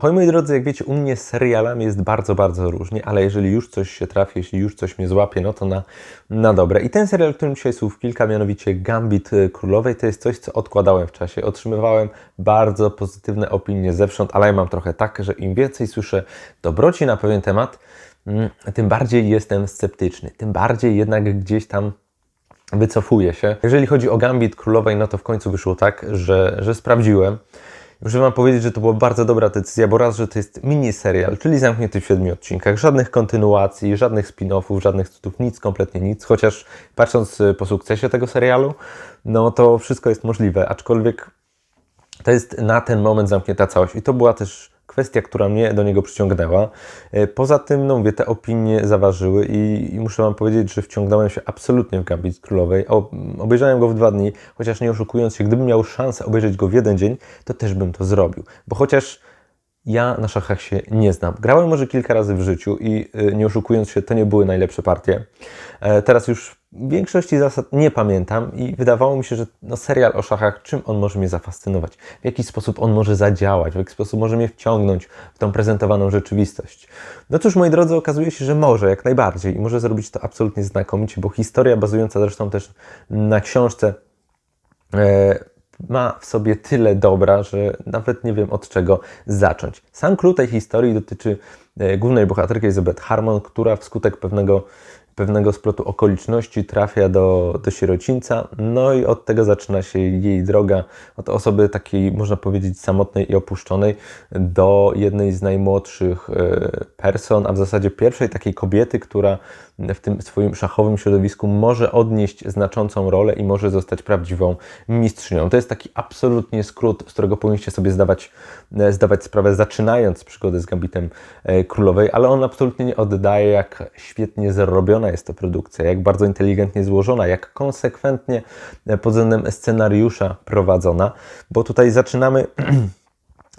Oj, moi drodzy, jak wiecie, u mnie z serialami jest bardzo, bardzo różnie, ale jeżeli już coś się trafi, jeśli już coś mnie złapie, no to na, na dobre. I ten serial, o którym dzisiaj słów kilka, mianowicie Gambit y, Królowej, to jest coś, co odkładałem w czasie. Otrzymywałem bardzo pozytywne opinie zewsząd, ale ja mam trochę tak, że im więcej słyszę dobroci na pewien temat, mm, tym bardziej jestem sceptyczny, tym bardziej jednak gdzieś tam wycofuję się. Jeżeli chodzi o Gambit Królowej, no to w końcu wyszło tak, że, że sprawdziłem. Muszę Wam powiedzieć, że to była bardzo dobra decyzja, bo raz, że to jest mini serial, czyli zamknięty w siedmiu odcinkach, żadnych kontynuacji, żadnych spin-offów, żadnych cudów, nic, kompletnie nic, chociaż patrząc y, po sukcesie tego serialu, no to wszystko jest możliwe, aczkolwiek to jest na ten moment zamknięta całość i to była też kwestia, która mnie do niego przyciągnęła. E, Poza tym, no mówię, te opinie zaważyły i, i muszę Wam powiedzieć, że wciągnąłem się absolutnie w Gambit Królowej. O, obejrzałem go w dwa dni, chociaż nie oszukując się, gdybym miał szansę obejrzeć go w jeden dzień, to też bym to zrobił. Bo chociaż ja na szachach się nie znam. Grałem może kilka razy w życiu i y, nie oszukując się, to nie były najlepsze partie. E, Teraz już większości zasad nie pamiętam i wydawało mi się, że no, serial o szachach, czym on może mnie zafascynować, w jaki sposób on może zadziałać, w jaki sposób może mnie wciągnąć w tą prezentowaną rzeczywistość. No cóż, moi drodzy, okazuje się, że może, jak najbardziej i może zrobić to absolutnie znakomicie, bo historia bazująca zresztą też na książce e, ma w sobie tyle dobra, że nawet nie wiem od czego zacząć. Sam klucz tej historii dotyczy e, głównej bohaterki Elizabeth Harmon, która wskutek pewnego, pewnego splotu okoliczności trafia do, do sierocińca, no i od tego zaczyna się jej droga od osoby takiej, można powiedzieć, samotnej i opuszczonej do jednej z najmłodszych e, person, a w zasadzie pierwszej takiej kobiety, która w tym swoim szachowym środowisku może odnieść znaczącą rolę i może zostać prawdziwą mistrzynią. To jest taki absolutnie skrót, z którego powinniście sobie zdawać, e, zdawać sprawę, zaczynając przygodę z Gambitem e, Królowej, ale on absolutnie nie oddaje, jak świetnie zrobiona jest to produkcja, jak bardzo inteligentnie złożona, jak konsekwentnie e, pod względem scenariusza prowadzona, bo tutaj zaczynamy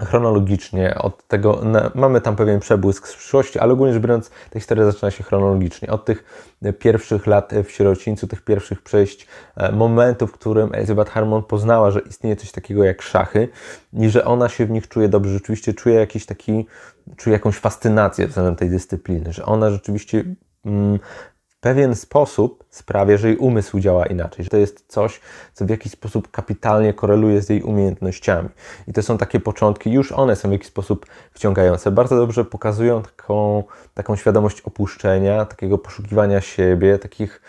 chronologicznie od tego, na, mamy tam pewien przebłysk z przyszłości, ale ogólnie rzecz biorąc, ta historia zaczyna się chronologicznie. Od tych e, pierwszych lat w sierocińcu, tych pierwszych przejść, e, momentu, w którym Elizabeth Harmon poznała, że istnieje coś takiego jak szachy i że ona się w nich czuje dobrze, rzeczywiście czuje jakiś taki, czuje jakąś fascynację względem tej dyscypliny, że ona rzeczywiście mm, pewien sposób sprawia, że jej umysł działa inaczej, że to jest coś, co w jakiś sposób kapitalnie koreluje z jej umiejętnościami. I to są takie początki, już one są w jakiś sposób wciągające. Bardzo dobrze pokazują taką, taką świadomość opuszczenia, takiego poszukiwania siebie, takich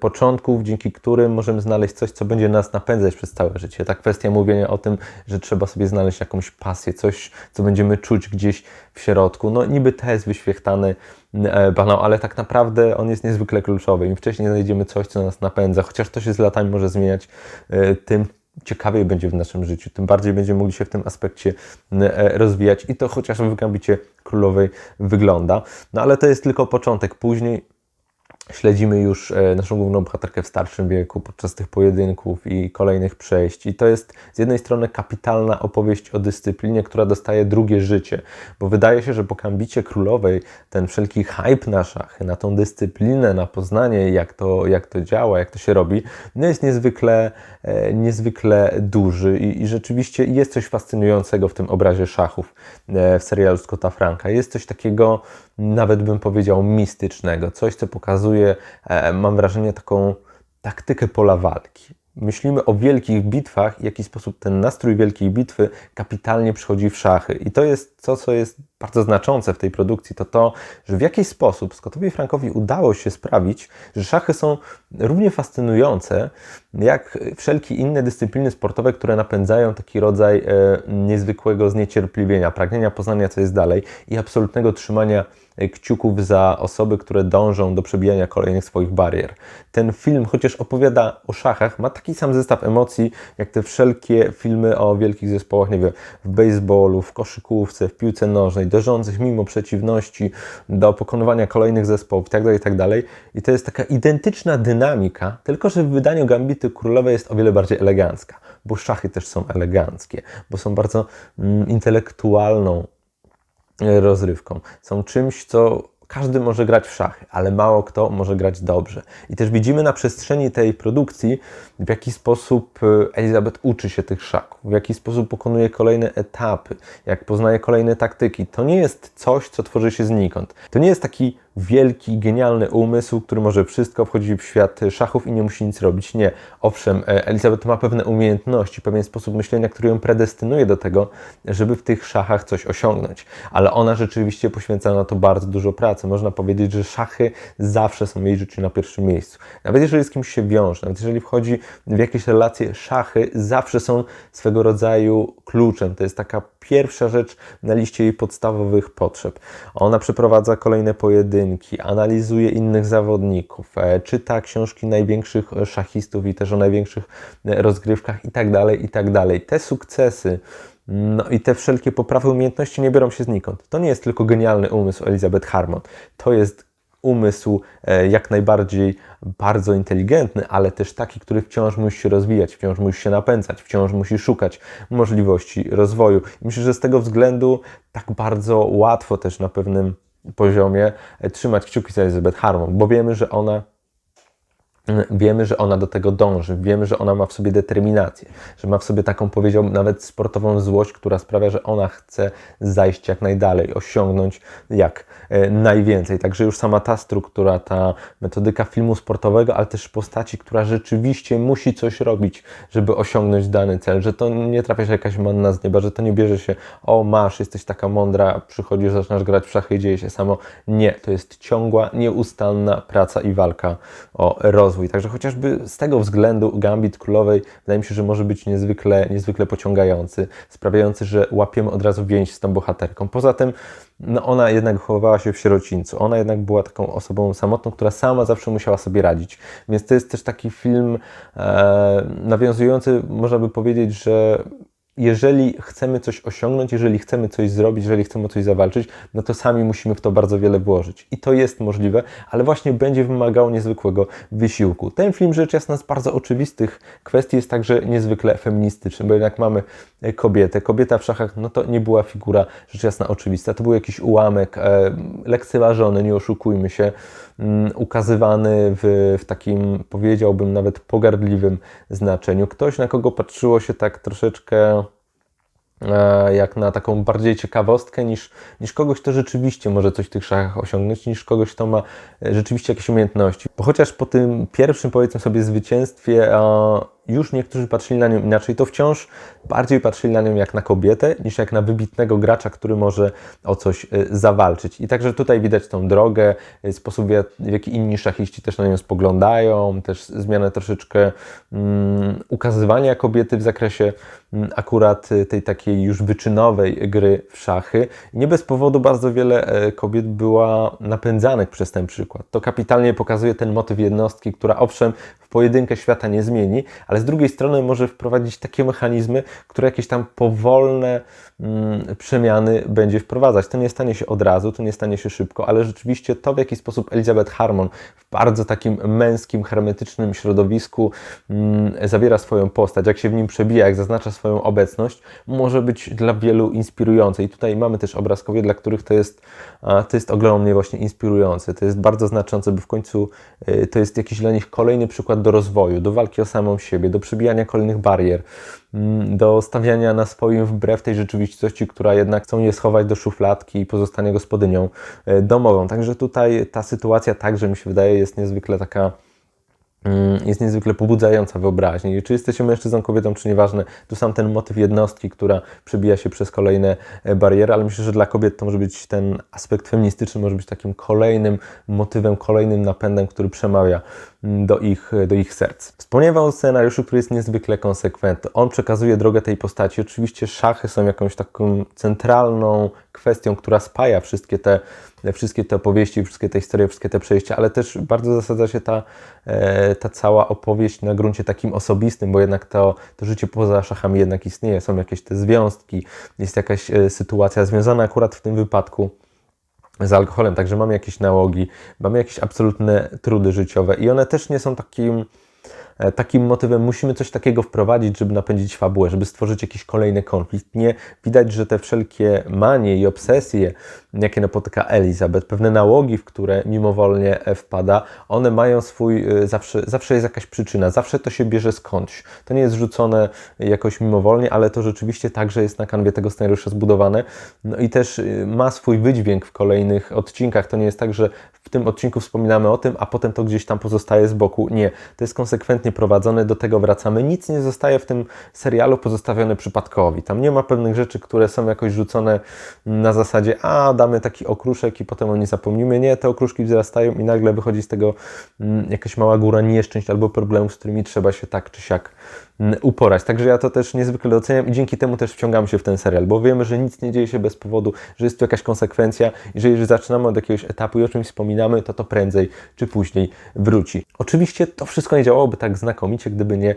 początków, dzięki którym możemy znaleźć coś, co będzie nas napędzać przez całe życie. Ta kwestia mówienia o tym, że trzeba sobie znaleźć jakąś pasję, coś, co będziemy czuć gdzieś w środku. No niby to jest wyświechtany e, banał, ale tak naprawdę on jest niezwykle kluczowy. Im wcześniej znajdziemy coś, co nas napędza, chociaż to się z latami może zmieniać, e, tym ciekawiej będzie w naszym życiu, tym bardziej będziemy mogli się w tym aspekcie e, rozwijać i to chociażby w Gambicie Królowej wygląda. No ale to jest tylko początek. Później śledzimy już e, naszą główną bohaterkę w starszym wieku podczas tych pojedynków i kolejnych przejść. I to jest z jednej strony kapitalna opowieść o dyscyplinie, która dostaje drugie życie, bo wydaje się, że po Kambicie Królowej ten wszelki hype na szachy, na tą dyscyplinę, na poznanie, jak to, jak to działa, jak to się robi, no jest niezwykle, e, niezwykle duży i, i rzeczywiście jest coś fascynującego w tym obrazie szachów e, w serialu Scotta Franka. Jest coś takiego, nawet bym powiedział, mistycznego, coś, co pokazuje, e, mam wrażenie, taką taktykę pola walki. Myślimy o wielkich bitwach w jaki sposób ten nastrój wielkiej bitwy kapitalnie przychodzi w szachy. I to jest to, co jest bardzo znaczące w tej produkcji, to to, że w jakiś sposób Scottowi Frankowi udało się sprawić, że szachy są równie fascynujące jak wszelkie inne dyscypliny sportowe, które napędzają taki rodzaj e, niezwykłego zniecierpliwienia, pragnienia poznania, co jest dalej i absolutnego trzymania kciuków za osoby, które dążą do przebijania kolejnych swoich barier. Ten film, chociaż opowiada o szachach, ma taki sam zestaw emocji, jak te wszelkie filmy o wielkich zespołach, nie wiem, w baseballu, w koszykówce, w piłce nożnej, dążących mimo przeciwności do pokonywania kolejnych zespołów itd., itd. I to jest taka identyczna dynamika, tylko że w wydaniu Gambity Królowej jest o wiele bardziej elegancka, bo szachy też są eleganckie, bo są bardzo mm, intelektualną rozrywką. Są czymś, co każdy może grać w szachy, ale mało kto może grać dobrze. I też widzimy na przestrzeni tej produkcji, w jaki sposób e, Elizabeth uczy się tych szachów, w jaki sposób pokonuje kolejne etapy, jak poznaje kolejne taktyki. To nie jest coś, co tworzy się znikąd. To nie jest taki wielki, genialny umysł, który może wszystko wchodzi w świat szachów i nie musi nic robić. Nie. Owszem, e, Elizabeth ma pewne umiejętności, pewien sposób myślenia, który ją predestynuje do tego, żeby w tych szachach coś osiągnąć. Ale ona rzeczywiście poświęca na to bardzo dużo pracy. Można powiedzieć, że szachy zawsze są jej życiu na pierwszym miejscu. Nawet jeżeli z kimś się wiąże, nawet jeżeli wchodzi w jakieś relacje, szachy zawsze są swego rodzaju kluczem. To jest taka pierwsza rzecz na liście jej podstawowych potrzeb. Ona przeprowadza kolejne pojedynki, analizuje innych zawodników, e, czyta książki największych szachistów i też o największych e, rozgrywkach i tak dalej, i tak. Te sukcesy no i te wszelkie poprawy umiejętności nie biorą się znikąd. To nie jest tylko genialny umysł Elizabeth Harmon. To jest umysł e, jak najbardziej bardzo inteligentny, ale też taki, który wciąż musi się rozwijać, wciąż musi się napędzać, wciąż musi szukać możliwości rozwoju. I myślę, że z tego względu tak bardzo łatwo też na pewnym poziomie trzymać kciuki za Elizabeth Harmon, bo wiemy, że ona Wiemy, że ona do tego dąży, wiemy, że ona ma w sobie determinację, że ma w sobie taką, powiedziałbym, nawet sportową złość, która sprawia, że ona chce zajść jak najdalej, osiągnąć jak e, najwięcej. Także już sama ta struktura, ta metodyka filmu sportowego, ale też postaci, która rzeczywiście musi coś robić, żeby osiągnąć dany cel, że to nie trafia się jakaś manna z nieba, że to nie bierze się, o masz, jesteś taka mądra, przychodzisz, zaczynasz grać w szachy i dzieje się samo. Nie, to jest ciągła, nieustanna praca i walka o rozwój rozwój. Także chociażby z tego względu Gambit Królowej wydaje mi się, że może być niezwykle, niezwykle pociągający, sprawiający, że łapiemy od razu więź z tą bohaterką. Poza tym no ona jednak wychowywała się w sierocińcu. Ona jednak była taką osobą samotną, która sama zawsze musiała sobie radzić. Więc to jest też taki film e, nawiązujący, można by powiedzieć, że jeżeli chcemy coś osiągnąć, jeżeli chcemy coś zrobić, jeżeli chcemy coś zawalczyć, no to sami musimy w to bardzo wiele włożyć. I to jest możliwe, ale właśnie będzie wymagało niezwykłego wysiłku. Ten film, rzecz jasna, z bardzo oczywistych kwestii jest także niezwykle feministyczny, bo jednak mamy kobietę. Kobieta w szachach, no to nie była figura, rzecz jasna, oczywista. To był jakiś ułamek, e, lekceważony, nie oszukujmy się, ukazywany w, w takim, powiedziałbym, nawet pogardliwym znaczeniu. Ktoś, na kogo patrzyło się tak troszeczkę E, jak na taką bardziej ciekawostkę niż, niż kogoś, kto rzeczywiście może coś w tych szachach osiągnąć, niż kogoś, kto ma e, rzeczywiście jakieś umiejętności. Bo chociaż po tym pierwszym, powiedzmy sobie, zwycięstwie już niektórzy patrzyli na nią inaczej, to wciąż bardziej patrzyli na nią jak na kobietę, niż jak na wybitnego gracza, który może o coś e, zawalczyć. I także tutaj widać tą drogę, sposób w jaki inni szachiści też na nią spoglądają, też zmianę troszeczkę um, ukazywania kobiety w zakresie um, akurat tej takiej już wyczynowej gry w szachy. Nie bez powodu bardzo wiele e, kobiet była napędzanych przez ten przykład. To kapitalnie pokazuje ten motyw jednostki, która owszem pojedynkę świata nie zmieni, ale z drugiej strony może wprowadzić takie mechanizmy, które jakieś tam powolne przemiany będzie wprowadzać. To nie stanie się od razu, to nie stanie się szybko, ale rzeczywiście to, w jaki sposób Elizabeth Harmon w bardzo takim męskim, hermetycznym środowisku mm, zawiera swoją postać, jak się w nim przebija, jak zaznacza swoją obecność, może być dla wielu inspirujące. I tutaj mamy też obrazkowie, dla których to jest, to jest ogromnie właśnie inspirujące. To jest bardzo znaczące, by w końcu y, to jest jakiś dla nich kolejny przykład do rozwoju, do walki o samą siebie, do przebijania kolejnych barier, mm, do stawiania na swoim wbrew tej rzeczywistości, która jednak chcą je schować do szufladki i pozostanie gospodynią y, domową. Także tutaj ta sytuacja także mi się wydaje jest niezwykle taka Mm, jest niezwykle pobudzająca wyobraźnię. I czy jesteście mężczyzną, kobietą, czy nieważne, tu sam ten motyw jednostki, która przebija się przez kolejne e, bariery, ale myślę, że dla kobiet to może być ten aspekt feministyczny, może być takim kolejnym motywem, kolejnym napędem, który przemawia mm, do ich, do ich serc. Wspomniałem o scenariuszu, który jest niezwykle konsekwentny. On przekazuje drogę tej postaci. Oczywiście szachy są jakąś taką centralną kwestią, która spaja wszystkie te wszystkie te opowieści, wszystkie te historie, wszystkie te przejścia, ale też bardzo zasadza się ta, e, ta cała opowieść na gruncie takim osobistym, bo jednak to, to życie poza szachami jednak istnieje, są jakieś te związki, jest jakaś e, sytuacja związana akurat w tym wypadku z alkoholem, także mamy jakieś nałogi, mamy jakieś absolutne trudy życiowe i one też nie są takim e, takim motywem musimy coś takiego wprowadzić, żeby napędzić fabułę, żeby stworzyć jakiś kolejny konflikt. Nie widać, że te wszelkie manie i obsesje, jakie napotyka Elizabeth, pewne nałogi, w które mimowolnie wpada, one mają swój, zawsze, zawsze jest jakaś przyczyna, zawsze to się bierze skądś. To nie jest rzucone jakoś mimowolnie, ale to rzeczywiście także jest na kanwie tego scenariusza zbudowane. No i też ma swój wydźwięk w kolejnych odcinkach. To nie jest tak, że w tym odcinku wspominamy o tym, a potem to gdzieś tam pozostaje z boku. Nie, to jest konsekwentnie prowadzone, do tego wracamy. Nic nie zostaje w tym serialu pozostawione przypadkowi. Tam nie ma pewnych rzeczy, które są jakoś rzucone na zasadzie, a damy taki okruszek i potem o nie zapomnimy. Nie, te okruszki wzrastają i nagle wychodzi z tego mm, jakaś mała góra nieszczęść albo problemów, z którymi trzeba się tak czy siak uporać. Także ja to też niezwykle doceniam i dzięki temu też wciągam się w ten serial, bo wiemy, że nic nie dzieje się bez powodu, że jest tu jakaś konsekwencja i że jeżeli zaczynamy od jakiegoś etapu i o czymś wspominamy, to to prędzej czy później wróci. Oczywiście to wszystko nie działałoby tak znakomicie, gdyby nie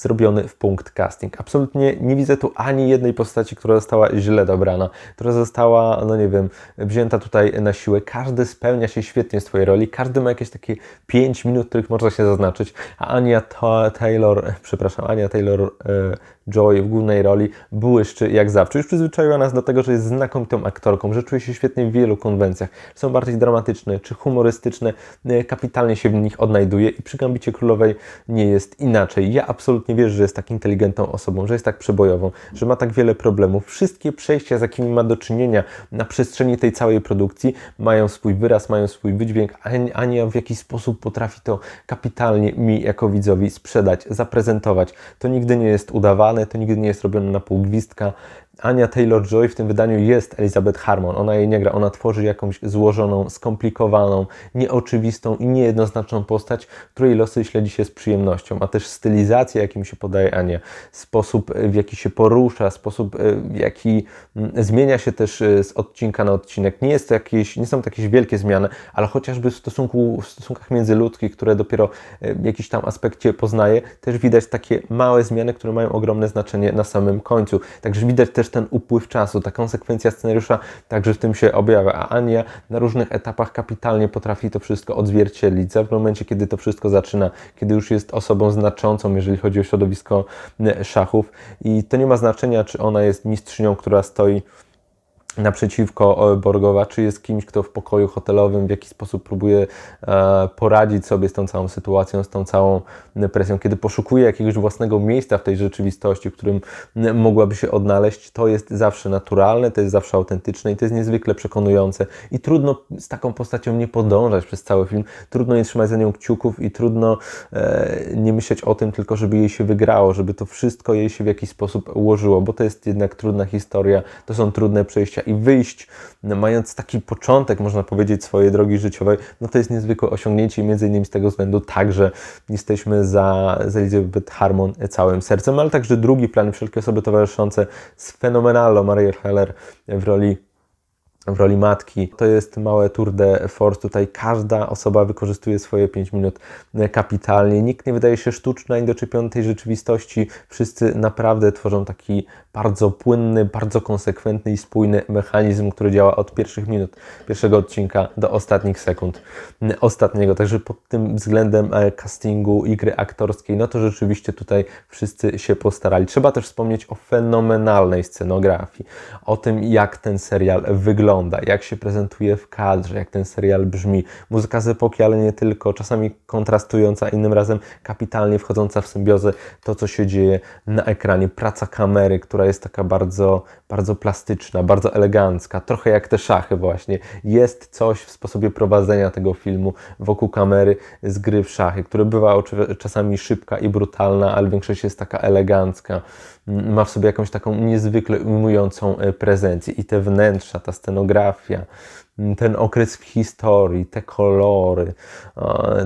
zrobiony w punkt casting. Absolutnie nie widzę tu ani jednej postaci, która została źle dobrana, która została, no nie wiem, wzięta tutaj na siłę. Każdy spełnia się świetnie w swojej roli, każdy ma jakieś takie 5 minut, których można się zaznaczyć, a Ania Taylor, przepraszam, Ania Taylor e, Joy w głównej roli błyszczy jak zawsze. Już przyzwyczaiła nas do tego, że jest znakomitą aktorką, że czuje się świetnie w wielu konwencjach. Są bardziej dramatyczne czy humorystyczne, e, kapitalnie się w nich odnajduje i przy Gambicie Królowej nie jest inaczej. Ja absolutnie wierzę, że jest tak inteligentną osobą, że jest tak przebojową, że ma tak wiele problemów. Wszystkie przejścia, z jakimi ma do czynienia na przestrzeni tej całej produkcji, mają swój wyraz, mają swój wydźwięk. Ania w jakiś sposób potrafi to kapitalnie mi jako widzowi sprzedać, zaprezentować. To nigdy nie jest udawane to nigdy nie jest robione na pół gwizdka. Ania Taylor-Joy w tym wydaniu jest Elizabeth Harmon. Ona jej nie gra, ona tworzy jakąś złożoną, skomplikowaną, nieoczywistą i niejednoznaczną postać, której losy śledzi się z przyjemnością, a też stylizacja, jakim się podaje Ania, sposób w jaki się porusza, sposób w jaki zmienia się też e, z odcinka na odcinek. Nie, jest to jakieś, nie są to jakieś wielkie zmiany, ale chociażby w, stosunku, w stosunkach międzyludzkich, które dopiero e, w jakimś tam aspekcie poznaje, też widać takie małe zmiany, które mają ogromne znaczenie na samym końcu. Także widać też ten upływ czasu, ta konsekwencja scenariusza także w tym się objawia, a Ania na różnych etapach kapitalnie potrafi to wszystko odzwierciedlić, w momencie, kiedy to wszystko zaczyna, kiedy już jest osobą znaczącą, jeżeli chodzi o środowisko e, szachów. I to nie ma znaczenia, czy ona jest mistrzynią, która stoi naprzeciwko Borgowa, czy jest kimś, kto w pokoju hotelowym w jakiś sposób próbuje e, poradzić sobie z tą całą sytuacją, z tą całą presją, kiedy poszukuje jakiegoś własnego miejsca w tej rzeczywistości, w którym mogłaby się odnaleźć, to jest zawsze naturalne, to jest zawsze autentyczne i to jest niezwykle przekonujące. I trudno z taką postacią nie podążać przez cały film, trudno nie trzymać za nią kciuków i trudno e, nie myśleć o tym tylko, żeby jej się wygrało, żeby to wszystko jej się w jakiś sposób ułożyło, bo to jest jednak trudna historia, to są trudne przejścia i wyjść, no, mając taki początek, można powiedzieć, swojej drogi życiowej, no to jest niezwykłe osiągnięcie między innymi z tego względu także jesteśmy za, za Elizabeth Harmon całym sercem, ale także drugi plan, wszelkie osoby towarzyszące z fenomenalną Marię Heller w roli w roli matki. To jest małe tour de force. Tutaj każda osoba wykorzystuje swoje 5 minut kapitalnie. Nikt nie wydaje się sztuczny ani doczepiony tej rzeczywistości. Wszyscy naprawdę tworzą taki bardzo płynny, bardzo konsekwentny i spójny mechanizm, który działa od pierwszych minut pierwszego odcinka do ostatnich sekund ostatniego. Także pod tym względem e, castingu i gry aktorskiej, no to rzeczywiście tutaj wszyscy się postarali. Trzeba też wspomnieć o fenomenalnej scenografii, o tym, jak ten serial wygląda, jak się prezentuje w kadrze, jak ten serial brzmi. Muzyka z epoki, ale nie tylko, czasami kontrastująca, innym razem kapitalnie wchodząca w symbiozę to, co się dzieje na ekranie. Praca kamery, która która jest taka bardzo, bardzo plastyczna, bardzo elegancka, trochę jak te szachy właśnie. Jest coś w sposobie prowadzenia tego filmu wokół kamery z gry w szachy, które bywa czasami szybka i brutalna, ale większość jest taka elegancka. Ma w sobie jakąś taką niezwykle ujmującą e, prezencję. I te wnętrza, ta scenografia, ten okres w historii, te kolory,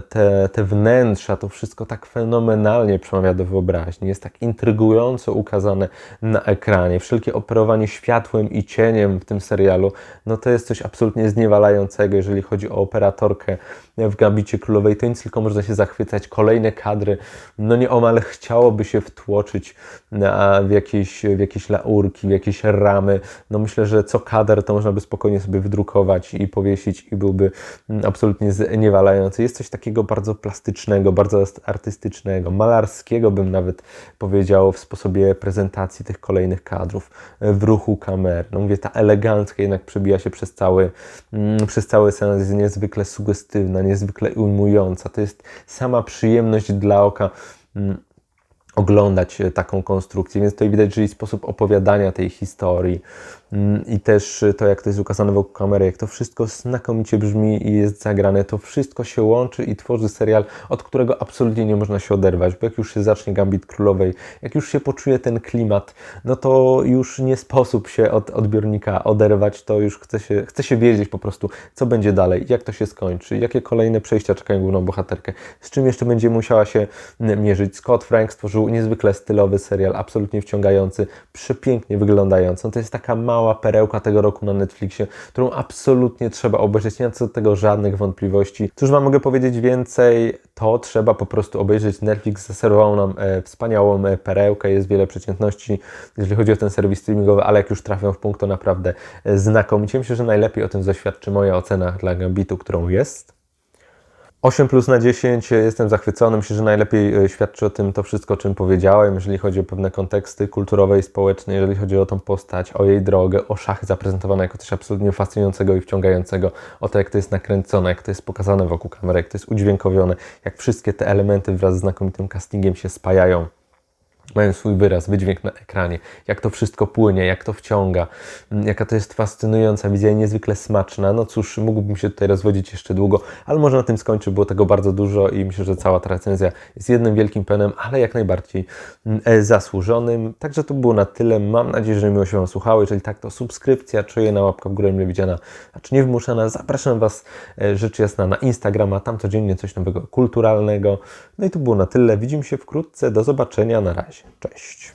te, te wnętrza, to wszystko tak fenomenalnie przemawia do wyobraźni. Jest tak intrygująco ukazane na ekranie. Wszelkie operowanie światłem i cieniem w tym serialu, no to jest coś absolutnie zniewalającego, jeżeli chodzi o operatorkę w Gambicie Królowej. To nic tylko można się zachwycać. Kolejne kadry, no nieomal chciałoby się wtłoczyć w jakieś, w jakieś laurki, w jakieś ramy. No myślę, że co kadr to można by spokojnie sobie wydrukować i powiesić i byłby mm, absolutnie zniewalający. Jest coś takiego bardzo plastycznego, bardzo artystycznego, malarskiego bym nawet powiedział w sposobie prezentacji tych kolejnych kadrów, w ruchu kamer. No mówię, ta elegancka jednak przebija się przez cały, mm, przez cały seans, jest niezwykle sugestywna, niezwykle ujmująca. To jest sama przyjemność dla oka mm, oglądać taką konstrukcję, więc tutaj widać, że i sposób opowiadania tej historii, i też to, jak to jest ukazane wokół kamery, jak to wszystko znakomicie brzmi i jest zagrane, to wszystko się łączy i tworzy serial, od którego absolutnie nie można się oderwać, bo jak już się zacznie Gambit Królowej, jak już się poczuje ten klimat, no to już nie sposób się od odbiornika oderwać, to już chce się, chce się wiedzieć po prostu, co będzie dalej, jak to się skończy, jakie kolejne przejścia czekają główną bohaterkę, z czym jeszcze będzie musiała się mierzyć. Scott Frank stworzył niezwykle stylowy serial, absolutnie wciągający, przepięknie wyglądający. No to jest taka mała mała perełka tego roku na Netflixie, którą absolutnie trzeba obejrzeć. Nie ma co do tego żadnych wątpliwości. Cóż Wam mogę powiedzieć więcej? To trzeba po prostu obejrzeć. Netflix zaserwował nam e, wspaniałą e, perełkę. Jest wiele przeciętności, jeżeli chodzi o ten serwis streamingowy, ale jak już trafią w punkt, to naprawdę e, znakomicie. Myślę, że najlepiej o tym zaświadczy moja ocena dla Gambitu, którą jest. 8 plus na 10 jestem zachwycony. Myślę, że najlepiej e, świadczy o tym to wszystko, o czym powiedziałem, jeżeli chodzi o pewne konteksty kulturowe i społeczne, jeżeli chodzi o tą postać, o jej drogę, o szachy zaprezentowane jako coś absolutnie fascynującego i wciągającego, o to, jak to jest nakręcone, jak to jest pokazane wokół kamery, jak to jest udźwiękowione, jak wszystkie te elementy wraz z znakomitym castingiem się spajają mają swój wyraz, wydźwięk na ekranie, jak to wszystko płynie, jak to wciąga, mm, jaka to jest fascynująca wizja i niezwykle smaczna. No cóż, mógłbym się tutaj rozwodzić jeszcze długo, ale może na tym skończyć, było tego bardzo dużo i myślę, że cała ta recenzja jest jednym wielkim penem, ale jak najbardziej mm, e, zasłużonym. Także to było na tyle. Mam nadzieję, że miło się Wam słuchało. Jeżeli tak, to subskrypcja, czuję na łapka w górę mile widziana, znaczy niewymuszana. Zapraszam Was, e, rzecz jasna, na Instagrama, tam codziennie coś nowego, kulturalnego. No i to było na tyle. Widzimy się wkrótce. Do zobaczenia. Na razie. Cześć.